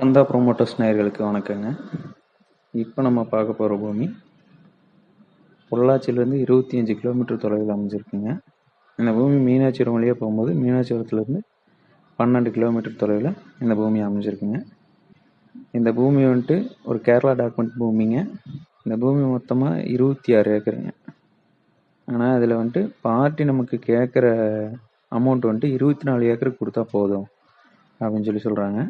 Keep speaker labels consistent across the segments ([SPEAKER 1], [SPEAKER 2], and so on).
[SPEAKER 1] கந்தா promoters நேயர்களுக்கு வணக்கங்க. இப்போ நம்ம பார்க்க போகிற பூமி பொள்ளாச்சியிலேருந்து இருபத்தி அஞ்சு கிலோமீட்டர் தொலைவில் அமைஞ்சிருக்குங்க. இந்த பூமி மீனாட்சிபுரம் வழியாக போகும்போது மீனாட்சிபுரத்துலேருந்து பன்னெண்டு கிலோமீட்டர் தொலைவில் இந்த பூமி அமைஞ்சிருக்குங்க. இந்த பூமி வந்துட்டு ஒரு கேரளா டாக்குமெண்ட் பூமிங்க. இந்த பூமி மொத்தமாக இருபத்தி ஆறு ஏக்கருங்க. ஆனால் அதில் வந்துட்டு பார்ட்டி நமக்கு கேட்குற அமௌண்ட் வந்துட்டு இருபத்தி நாலு ஏக்கருக்கு கொடுத்தா போதும் அப்படின்னு சொல்லி சொல்கிறாங்க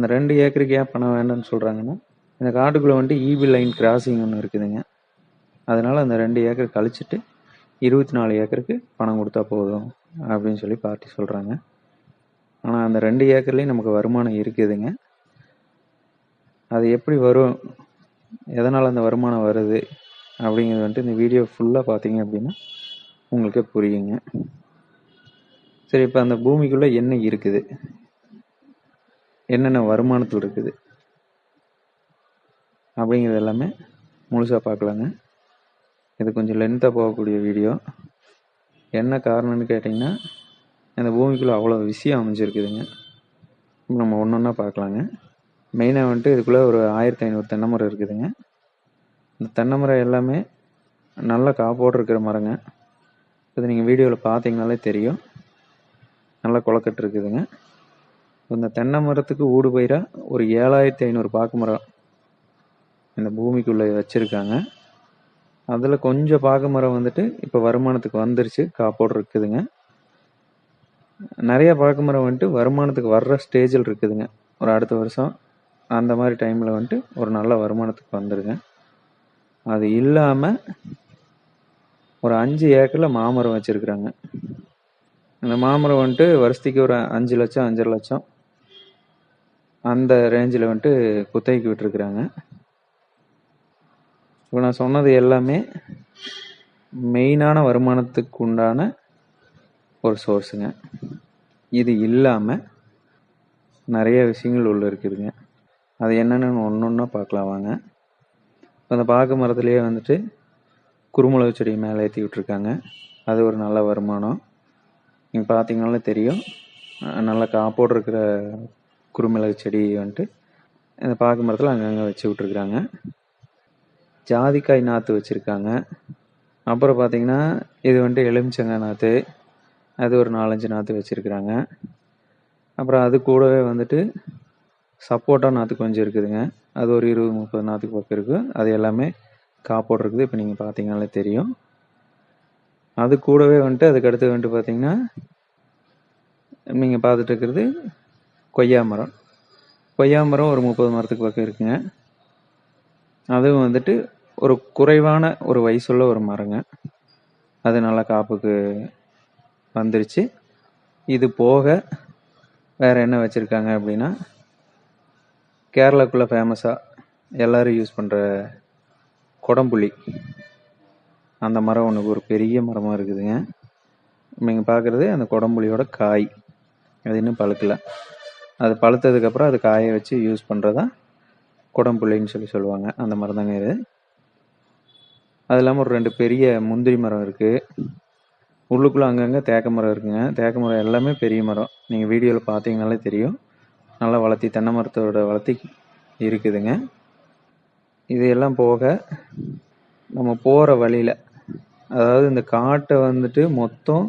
[SPEAKER 1] அந்த ரெண்டு ஏக்கருக்கு ஏன் பணம் வேண்டாம்னு சொல்கிறாங்கன்னா இந்த காட்டுக்குள்ளே வந்துட்டு ஈபி லைன் கிராசிங் ஒன்று இருக்குதுங்க. அதனால் அந்த ரெண்டு ஏக்கர் கழிச்சிட்டு இருபத்தி நாலு ஏக்கருக்கு பணம் கொடுத்தா போதும் அப்படின்னு சொல்லி பார்ட்டி சொல்கிறாங்க ஆனால் அந்த ரெண்டு ஏக்கர்லேயும் நமக்கு வருமானம் இருக்குதுங்க. அது எப்படி வரும்? எதனால் அந்த வருமானம் வருது? அப்படிங்கிறது வந்துட்டு இந்த வீடியோ ஃபுல்லாக பார்த்தீங்க அப்படின்னா உங்களுக்கே புரியுங்க. சரி இப்போ அந்த பூமிக்குள்ளே என்ன இருக்குது? என்னென்ன வருமானத்தில் இருக்குது? அப்படிங்கிறது எல்லாமே முழுசாக பார்க்கலாங்க. இது கொஞ்சம் லென்த்தாக போகக்கூடிய வீடியோ என்ன காரணம்னு கேட்டிங்கன்னா இந்த பூமிக்குள்ளே அவ்வளோ விஷயம் அமைஞ்சிருக்குதுங்க. நம்ம ஒன்று ஒன்றா பார்க்கலாங்க. மெயினாக வந்துட்டு இதுக்குள்ளே ஒரு ஆயிரத்தி ஐநூறு தென்னை மரம் இருக்குதுங்க. இந்த தென்னை மரம் எல்லாமே நல்லா காப்போடு இருக்கிற மரங்க. இது நீங்கள் வீடியோவில் பார்த்தீங்கனாலே தெரியும். நல்லா குளக்கட்டு இருக்குதுங்க. இந்த தென்னை மரத்துக்கு ஊடு பயிராக ஒரு ஏழாயிரத்தி ஐநூறு பாக்கு மரம் இந்த பூமிக்குள்ளே வச்சுருக்காங்க. அதில் கொஞ்சம் பாக்கு மரம் வந்துட்டு இப்போ வருமானத்துக்கு வந்துருச்சு. காப்போடு இருக்குதுங்க. நிறைய பாக்கு மரம் வந்துட்டு வருமானத்துக்கு வர்ற ஸ்டேஜில் இருக்குதுங்க. ஒரு அடுத்த வருஷம் அந்த மாதிரி டைமில் வந்துட்டு ஒரு நல்ல வருமானத்துக்கு வந்துடுங்க அது இல்லாமல் ஒரு அஞ்சு ஏக்கரில் மாமரம் வச்சுருக்குறாங்க. இந்த மாமரம் வந்துட்டு வருஷத்துக்கு ஒரு அஞ்சு லட்சம் அஞ்சரை லட்சம் அந்த ரேஞ்சில் வந்துட்டு குத்தகைக்கு விட்டுருக்குறாங்க. இப்போ நான் சொன்னது எல்லாமே மெயினான வருமானத்துக்கு உண்டான ஒரு சோர்ஸுங்க இது இல்லாமல் நிறைய விஷயங்கள் உள்ளே இருக்குதுங்க. அது என்னென்னு ஒன்று ஒன்றா பார்க்கலாம் வாங்க. இப்போ அந்த பாக்கு மரத்துலேயே வந்துட்டு குருமுளகு செடி மேலே ஏற்றி விட்ருக்காங்க அது ஒரு நல்ல வருமானம். நீங்கள் பார்த்தீங்கனாலே தெரியும். நல்ல காப்போடு இருக்கிற குறுமிளகு செடி வந்துட்டு இந்த பாக்கு மரத்தில் அங்கங்கே வச்சு விட்ருக்குறாங்க ஜாதிக்காய் நாற்று வச்சுருக்காங்க. அப்புறம் பார்த்திங்கன்னா இது வந்துட்டு எலுமிச்சங்காய் நாற்று அது ஒரு நாலஞ்சு நாற்று வச்சுருக்குறாங்க. அப்புறம் அது கூடவே வந்துட்டு சப்போட்டா நாற்று கொஞ்சம் இருக்குதுங்க. அது ஒரு இருபது முப்பது நாற்றுக்கு பக்கம் இருக்குது அது எல்லாமே காப்போடு இருக்குது இப்போ நீங்கள் பார்த்தீங்கனாலே தெரியும். அது கூடவே வந்துட்டு அதுக்கடுத்து வந்துட்டு பார்த்தீங்கன்னா நீங்கள் பார்த்துட்டு இருக்கிறது கொய்யா மரம் கொய்யா மரம் ஒரு முப்பது மரத்துக்கு பக்கம் இருக்குங்க. அதுவும் வந்துட்டு ஒரு குறைவான ஒரு வயசுள்ள ஒரு மரங்க. அது நல்லா காப்புக்கு வந்துருச்சு. இது போக வேறு என்ன வச்சுருக்காங்க அப்படின்னா கேரளாக்குள்ளே ஃபேமஸாக எல்லோரும் யூஸ் பண்ணுற குடம்புளி அந்த மரம் ஒன்று ஒரு பெரிய மரமாக இருக்குதுங்க. நீங்கள் பார்க்குறது அந்த குடம்புளியோட காய். அது இன்னும் பழுக்கலை. அது பழுத்ததுக்கப்புறம் அது காய வச்சு யூஸ் பண்ணுறதா குடம்புள்ளின்னு சொல்லி சொல்லுவாங்க. அந்த மரம் தாங்க இது. அது இல்லாமல் ஒரு ரெண்டு பெரிய முந்திரி மரம் இருக்குது உள்ளுக்குள்ளே அங்கங்கே தேக்க மரம் இருக்குங்க. தேக்க மரம் எல்லாமே பெரிய மரம். நீங்கள் வீடியோவில் பார்த்தீங்கனாலே தெரியும். நல்லா வளர்த்தி தென்னை மரத்தோட வளர்த்தி இருக்குதுங்க. இது எல்லாம் போக நம்ம போகிற வழியில் அதாவது இந்த காட்டை வந்துட்டு மொத்தம்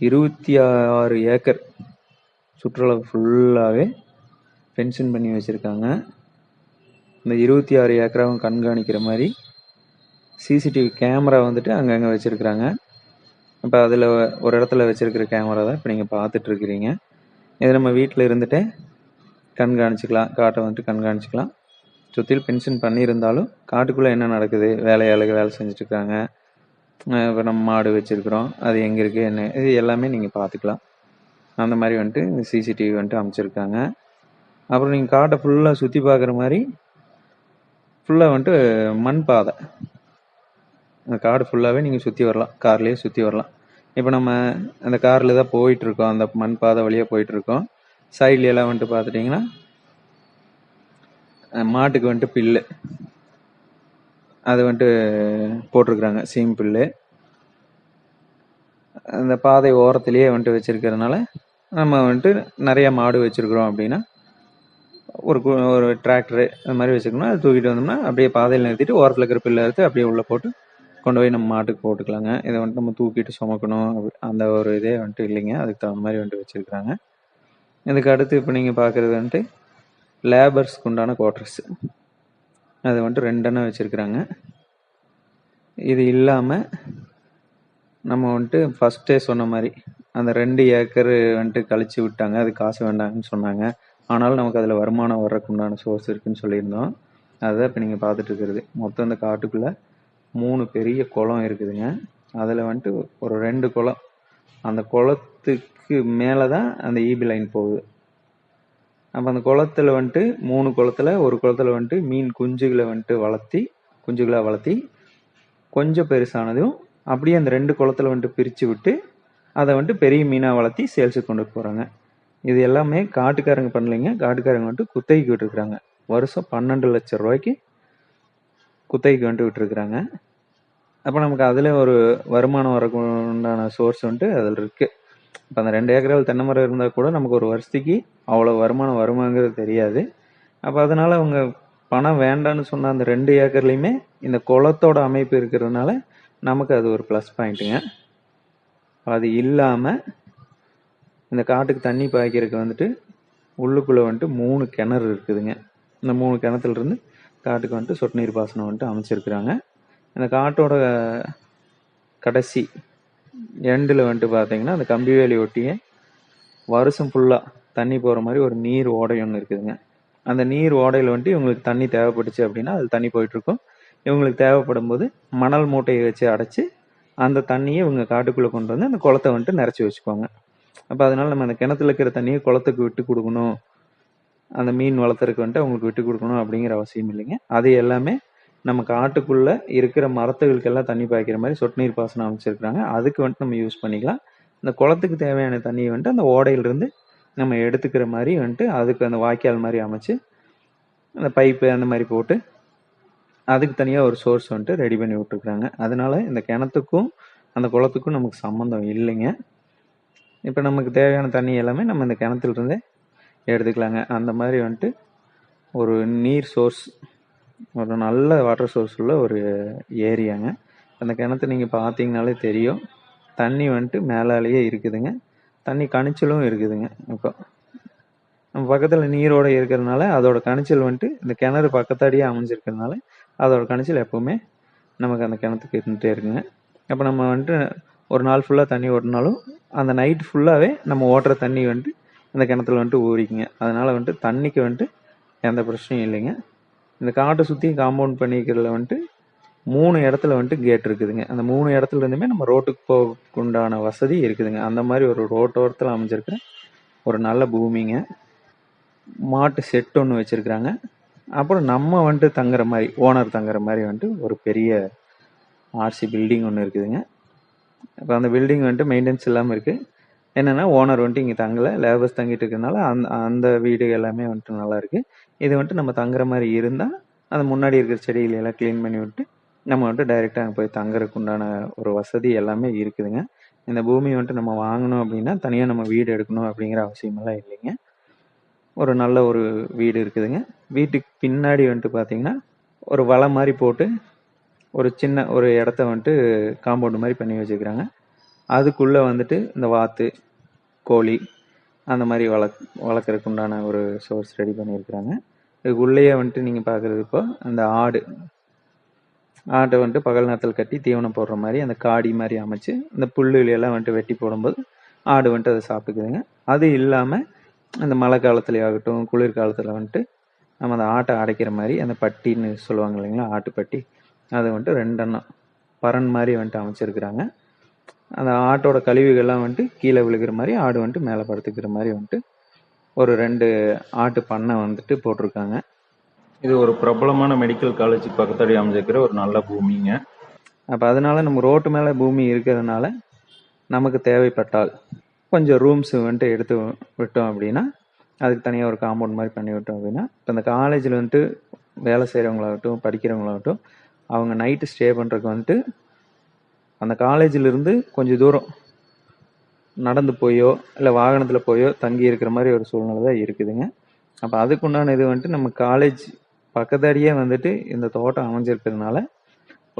[SPEAKER 1] இருபத்தி ஆறு ஏக்கர் சுற்றுலா ஃபுல்லாகவே ஃபென்சிங் பண்ணி வச்சுருக்காங்க. இந்த இருபத்தி ஆறு ஏக்கராவும் கண்காணிக்கிற மாதிரி சிசிடிவி கேமரா வந்துட்டு அங்கங்கே வச்சுருக்குறாங்க. இப்போ அதில் ஒரு இடத்துல வச்சுருக்கிற கேமரா தான் இப்போ நீங்கள் பார்த்துட்ருக்கிறீங்க. இதை நம்ம வீட்டில் இருந்துகிட்டே கண்காணிச்சிக்கலாம். காட்டை வந்துட்டு கண்காணிச்சிக்கலாம். சுற்றிலும் பென்ஷன் பண்ணியிருந்தாலும் காட்டுக்குள்ளே என்ன நடக்குது? வேலையாளுக்கு வேலை செஞ்சுட்ருக்காங்க. இப்போ நம்ம மாடு வச்சுருக்குறோம். அது எங்கே இருக்குது என்ன? இது எல்லாமே நீங்கள் பார்த்துக்கலாம். அந்த மாதிரி வந்துட்டு இந்த சிசிடிவி வந்துட்டு அமைச்சிருக்காங்க. அப்புறம் நீங்கள் காட்டை ஃபுல்லாக சுற்றி பார்க்குற மாதிரி ஃபுல்லாக வந்துட்டு மண் பாதை. அந்த காடு ஃபுல்லாகவே நீங்கள் சுற்றி வரலாம். கார்லேயே சுற்றி வரலாம். இப்போ நம்ம அந்த காரில் தான் போயிட்டுருக்கோம். அந்த மண் பாதை வழியாக போயிட்டுருக்கோம். சைட்லையெல்லாம் வந்துட்டு பார்த்துட்டிங்கன்னா மாட்டுக்கு வந்துட்டு பில்லு. அது வந்துட்டு போட்டிருக்குறாங்க. சீம் புல்லு. அந்த பாதை ஓரத்துலேயே வந்துட்டு வச்சுருக்கிறதுனால நம்ம வந்துட்டு நிறைய மாடு வச்சுருக்குறோம் அப்படின்னா ஒரு ஒரு டிராக்டரு அந்த மாதிரி வச்சுக்கணும் அதை தூக்கிட்டு வந்தோம்னா அப்படியே பாதையில் நிறுத்திட்டு ஓரத்தில் இருக்கிற பில்லை எடுத்து அப்படியே உள்ளே போட்டு கொண்டு போய் நம்ம மாட்டுக்கு போட்டுக்கலாங்க. இதை வந்துட்டு நம்ம தூக்கிட்டு சுமக்கணும். அப்படி- அந்த ஒரு இதே வந்துட்டு இல்லைங்க. அதுக்கு தகுந்த மாதிரி வந்துட்டு வச்சுருக்குறாங்க. இதுக்கு அடுத்து இப்போ நீங்கள் பார்க்குறது வந்துட்டு லேபர்ஸ்க்கு உண்டான குவார்டர்ஸ் அது வந்துட்டு ரெண்டெண்ணம் வச்சுருக்குறாங்க. இது இல்லாமல் நம்ம வந்துட்டு ஃபஸ்ட்டே சொன்ன மாதிரி அந்த ரெண்டு ஏக்கர் வந்துட்டு கழிச்சு விட்டாங்க. அது காசு வேண்டாங்கன்னு சொன்னாங்க. ஆனாலும் நமக்கு அதில் வருமானம் வர்றதுக்கு உண்டான சோர்ஸ் இருக்குன்னு சொல்லியிருந்தோம். அதுதான் இப்போ நீங்கள் பார்த்துட்டு இருக்கிறது. மொத்தம் இந்த காட்டுக்குள்ளே மூணு பெரிய குளம் இருக்குதுங்க. அதில் வந்துட்டு ஒரு ரெண்டு குளம். அந்த குளத்துக்கு மேலே தான் அந்த ஈபி லைன் போகுது. அப்போ அந்த குளத்துல வந்துட்டு மூணு குளத்துல ஒரு குளத்துல வந்துட்டு மீன் குஞ்சுகளை வந்துட்டு வளர்த்தி குஞ்சுகளை வளர்த்தி கொஞ்சம் பெருசானதும் அப்படியே அந்த ரெண்டு குளத்துல வந்துட்டு பிரித்து விட்டு அதை வந்துட்டு பெரிய மீனாக வளர்த்தி சேல்ஸுக்கு கொண்டு போகிறாங்க இது எல்லாமே காட்டுக்காரங்க பண்ணலைங்க. காட்டுக்காரங்க வந்துட்டு குத்தகைக்கு விட்டுருக்குறாங்க. வருஷம் பன்னெண்டு லட்சம் ரூபாய்க்கு குத்தகைக்கு வந்துட்டு விட்டுருக்குறாங்க. அப்போ நமக்கு அதில் ஒரு வருமானம் வரக்கு உண்டான சோர்ஸ் வந்துட்டு அதில் இருக்குது இப்போ அந்த ரெண்டு ஏக்கரால் தென்னை மரம் இருந்தால் கூட நமக்கு ஒரு வருஷத்துக்கு அவ்வளோ வருமானம் வருமாங்கிறது தெரியாது. அப்போ அதனால் அவங்க பணம் வேண்டான்னு சொன்ன அந்த ரெண்டு ஏக்கர்லேயுமே இந்த குளத்தோட அமைப்பு இருக்கிறதுனால நமக்கு அது ஒரு ப்ளஸ் பாயிண்ட்டுங்க அது இல்லாமல் இந்த காட்டுக்கு தண்ணி பாய்க்கிறதுக்கு வந்துட்டு உள்ளுக்குள்ளே வந்துட்டு மூணு கிணறு இருக்குதுங்க. இந்த மூணு கிணத்துலேருந்து காட்டுக்கு வந்துட்டு சொட்டு நீர் பாசனம் வந்துட்டு அமைச்சிருக்கிறாங்க. இந்த காட்டோட கடைசி எண்டில் வந்துட்டு பார்த்தீங்கன்னா அந்த கம்பி வேலி ஒட்டியே வருஷம் ஃபுல்லாக தண்ணி போகிற மாதிரி ஒரு நீர் ஓடை ஒன்று இருக்குதுங்க. அந்த நீர் ஓடையில் வந்துட்டு இவங்களுக்கு தண்ணி தேவைப்பட்டுச்சு அப்படின்னா அது தண்ணி போயிட்டுருக்கும் இவங்களுக்கு தேவைப்படும் போது மணல் மூட்டையை வச்சு அடைச்சி அந்த தண்ணியை இவங்க காட்டுக்குள்ளே கொண்டு வந்து அந்த குளத்தை வந்துட்டு நிறச்சி வச்சுக்குவாங்க. அப்போ அதனால நம்ம அந்த கிணத்துல இருக்கிற தண்ணியை குளத்துக்கு விட்டு கொடுக்கணும். அந்த மீன் வளர்த்துறதுக்கு வந்துட்டு அவங்களுக்கு விட்டு கொடுக்கணும் அப்படிங்கிற அவசியம் இல்லைங்க. அது எல்லாமே நம்ம காட்டுக்குள்ளே இருக்கிற மரத்துகளுக்கெல்லாம் தண்ணி பாய்க்கிற மாதிரி சொட்டு நீர் பாசனம் அமைச்சிருக்கிறாங்க. அதுக்கு வந்துட்டு நம்ம யூஸ் பண்ணிக்கலாம். இந்த குளத்துக்கு தேவையான தண்ணியை வந்துட்டு அந்த ஓடையிலிருந்து நம்ம எடுத்துக்கிற மாதிரி வந்துட்டு அதுக்கு அந்த வாய்க்கால் மாதிரி அமைச்சு அந்த பைப்பு அந்த மாதிரி போட்டு அதுக்கு தனியாக ஒரு சோர்ஸ் வந்துட்டு ரெடி பண்ணி விட்டுருக்குறாங்க. அதனால இந்த கிணத்துக்கும் அந்த குளத்துக்கும் நமக்கு சம்மந்தம் இல்லைங்க. இப்போ நமக்கு தேவையான தண்ணி எல்லாமே நம்ம இந்த கிணத்துலருந்தே எடுத்துக்கலாங்க. அந்த மாதிரி வந்துட்டு ஒரு நீர் சோர்ஸ் ஒரு நல்ல வாட்டர் சோர்ஸ் உள்ள ஒரு ஏரியாங்க. அந்த கிணத்து நீங்கள் பார்த்தீங்கனாலே தெரியும். தண்ணி வந்துட்டு மேலாலேயே இருக்குதுங்க. தண்ணி கணிச்சலும் இருக்குதுங்க இப்போ. நம்ம பக்கத்தில் நீரோட இருக்கிறதுனால அதோட கணிச்சல் வந்துட்டு இந்த கிணறு பக்கத்தாடியே அமைஞ்சிருக்கிறதுனால அதோட கணிச்சல் எப்போவுமே நமக்கு அந்த கிணத்துக்கு இருந்துகிட்டே இருக்குங்க. அப்போ நம்ம வந்துட்டு ஒரு நாள் ஃபுல்லாக தண்ணி ஓட்டினாலும் அந்த நைட் ஃபுல்லாகவே நம்ம ஓட்டுற தண்ணி வந்துட்டு அந்த கிணத்துல வந்துட்டு ஊறிக்குங்க. அதனால் வந்துட்டு தண்ணிக்கு வந்துட்டு எந்த பிரச்சனையும் இல்லைங்க. இந்த காட்டை சுற்றி காம்பவுண்ட் பண்ணிக்கிறதுல வந்துட்டு மூணு இடத்துல வந்துட்டு கேட் இருக்குதுங்க. அந்த மூணு இடத்துல இருந்துமே நம்ம ரோட்டுக்கு போக உண்டான வசதி இருக்குதுங்க. அந்த மாதிரி ஒரு ரோட்டோரத்தில் அமைஞ்சிருக்கிற ஒரு நல்ல பூமிங்க. மாட்டு செட் ஒன்று வச்சுருக்குறாங்க. அப்புறம் நம்ம வந்துட்டு தங்குற மாதிரி ஓனர் தங்குற மாதிரி வந்துட்டு ஒரு பெரிய ஆர்சி பில்டிங் ஒன்று இருக்குதுங்க. இப்போ அந்த பில்டிங் வந்துட்டு மெயின்டெனன்ஸ் இல்லாமல் இருக்குது என்னென்னா ஓனர் வந்துட்டு இங்கே தங்கலை லேபர்ஸ் தங்கிட்டு இருக்கிறதுனால அந்த அந்த வீடு எல்லாமே வந்துட்டு நல்லா இருக்குது இது வந்துட்டு நம்ம தங்குற மாதிரி இருந்தால் அந்த முன்னாடி இருக்கிற செடிகளை எல்லாம் க்ளீன் பண்ணி விட்டு நம்ம வந்துட்டு டைரெக்டாக அங்கே போய் தங்குறதுக்கு உண்டான ஒரு வசதி எல்லாமே இருக்குதுங்க. இந்த பூமி வந்துட்டு நம்ம வாங்கணும் அப்படின்னா தனியாக நம்ம வீடு எடுக்கணும் அப்படிங்கிற அவசியமெல்லாம் இல்லைங்க. ஒரு நல்ல ஒரு வீடு இருக்குதுங்க. வீட்டுக்கு பின்னாடி வந்துட்டு பார்த்தீங்கன்னா ஒரு வலை மாதிரி போட்டு ஒரு சின்ன ஒரு இடத்த வந்துட்டு காம்பவுண்டு மாதிரி பண்ணி வச்சுக்கிறாங்க அதுக்குள்ளே வந்துட்டு இந்த வாத்து கோழி அந்த மாதிரி வளர்க் வளர்க்குறதுக்கு உண்டான ஒரு சோர்ஸ் ரெடி பண்ணியிருக்கிறாங்க. இதுக்குள்ளேயே வந்துட்டு நீங்கள் பார்க்குறது இப்போ அந்த ஆடு. ஆட்டை வந்துட்டு பகல் நேரத்தில் கட்டி தீவனம் போடுற மாதிரி அந்த காடி மாதிரி அமைச்சு அந்த புல்லுகளையெல்லாம் வந்துட்டு வெட்டி போடும்போது ஆடு வந்துட்டு அதை சாப்பிட்டுக்குதுங்க. அது இல்லாமல் அந்த மழை காலத்துல ஆகட்டும் குளிர் காலத்தில் வந்துட்டு நம்ம அந்த ஆட்டை அடைக்கிற மாதிரி அந்த பட்டின்னு சொல்லுவாங்க இல்லைங்களா ஆட்டுப்பட்டி அதை வந்துட்டு ரெண்டெண்ணம் பரன் மாதிரி வந்துட்டு அமைச்சிருக்கிறாங்க. அந்த ஆட்டோட கழிவுகள்லாம் வந்துட்டு கீழே விழுகிற மாதிரி ஆடு வந்துட்டு மேலே படுத்துக்கிற மாதிரி வந்துட்டு ஒரு ரெண்டு ஆட்டு பண்ணை வந்துட்டு போட்டிருக்காங்க. இது ஒரு பிரபலமான மெடிக்கல் காலேஜுக்கு பக்கத்தாடி அமைஞ்சிருக்கிற ஒரு நல்ல பூமிங்க. அப்போ அதனால நம்ம ரோட்டு மேலே பூமி இருக்கிறதுனால நமக்கு தேவைப்பட்டால் கொஞ்சம் ரூம்ஸ் வந்துட்டு எடுத்து விட்டோம் அப்படின்னா அதுக்கு தனியாக ஒரு காம்பவுண்ட் மாதிரி பண்ணி விட்டோம் அப்படின்னா இப்போ இந்த காலேஜில் வந்துட்டு வேலை செய்கிறவங்களாகட்டும் படிக்கிறவங்களாகட்டும் அவங்க நைட்டு ஸ்டே பண்ணுறதுக்கு வந்துட்டு அந்த காலேஜிலிருந்து கொஞ்சம் தூரம் நடந்து போயோ இல்லை வாகனத்தில் போயோ தங்கி இருக்கிற மாதிரி ஒரு சூழ்நிலை தான் இருக்குதுங்க. அப்போ அதுக்குண்டான இது வந்துட்டு நம்ம காலேஜ் பக்கத்தாடியே வந்துட்டு இந்த தோட்டம் அமைஞ்சிருக்கிறதுனால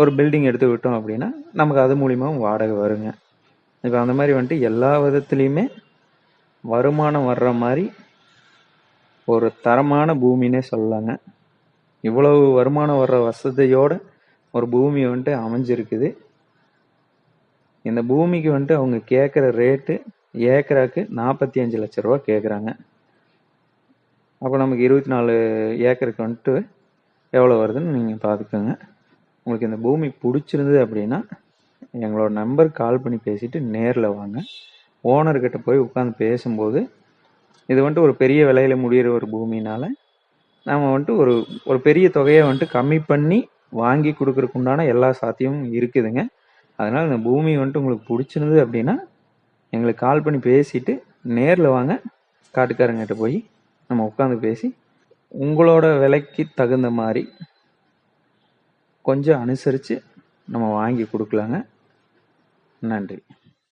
[SPEAKER 1] ஒரு பில்டிங் எடுத்து விட்டோம் அப்படின்னா நமக்கு அது மூலியமாகவும் வாடகை வருங்க. இப்போ அந்த மாதிரி வந்துட்டு எல்லா விதத்துலேயுமே வருமானம் வர்ற மாதிரி ஒரு தரமான பூமின்னே சொல்லலாங்க. இவ்வளவு வருமானம் வர்ற வசதியோட ஒரு பூமி வந்துட்டு அமைஞ்சிருக்குது. இந்த பூமிக்கு வந்துட்டு அவங்க கேட்குற ரேட்டு ஏக்கராக்கு நாற்பத்தி அஞ்சு லட்ச ரூபா கேட்குறாங்க அப்போ நமக்கு இருபத்தி நாலு ஏக்கருக்கு வந்துட்டு எவ்வளோ வருதுன்னு நீங்கள் பார்த்துக்கோங்க உங்களுக்கு இந்த பூமி பிடிச்சிருந்தது அப்படின்னா எங்களோட நம்பருக்கு கால் பண்ணி பேசிட்டு நேரில் வாங்க. ஓனர்கிட்ட போய் உட்காந்து பேசும்போது இது வந்துட்டு ஒரு பெரிய விலையில் முடிகிற ஒரு பூமினால நம்ம வந்துட்டு ஒரு ஒரு பெரிய தொகையை வந்துட்டு கம்மி பண்ணி வாங்கி கொடுக்குறக்கு உண்டான எல்லா சாத்தியமும் இருக்குதுங்க. அதனால் இந்த பூமி வந்துட்டு உங்களுக்கு பிடிச்சிருந்தது அப்படின்னா எங்களுக்கு கால் பண்ணி பேசிட்டு நேரில் வாங்க. காட்டுக்காரங்கிட்ட போய் நம்ம உட்காந்து பேசி உங்களோட விலைக்கு தகுந்த மாதிரி கொஞ்சம் அனுசரித்து நம்ம வாங்கி கொடுக்கலாங்க. நன்றி.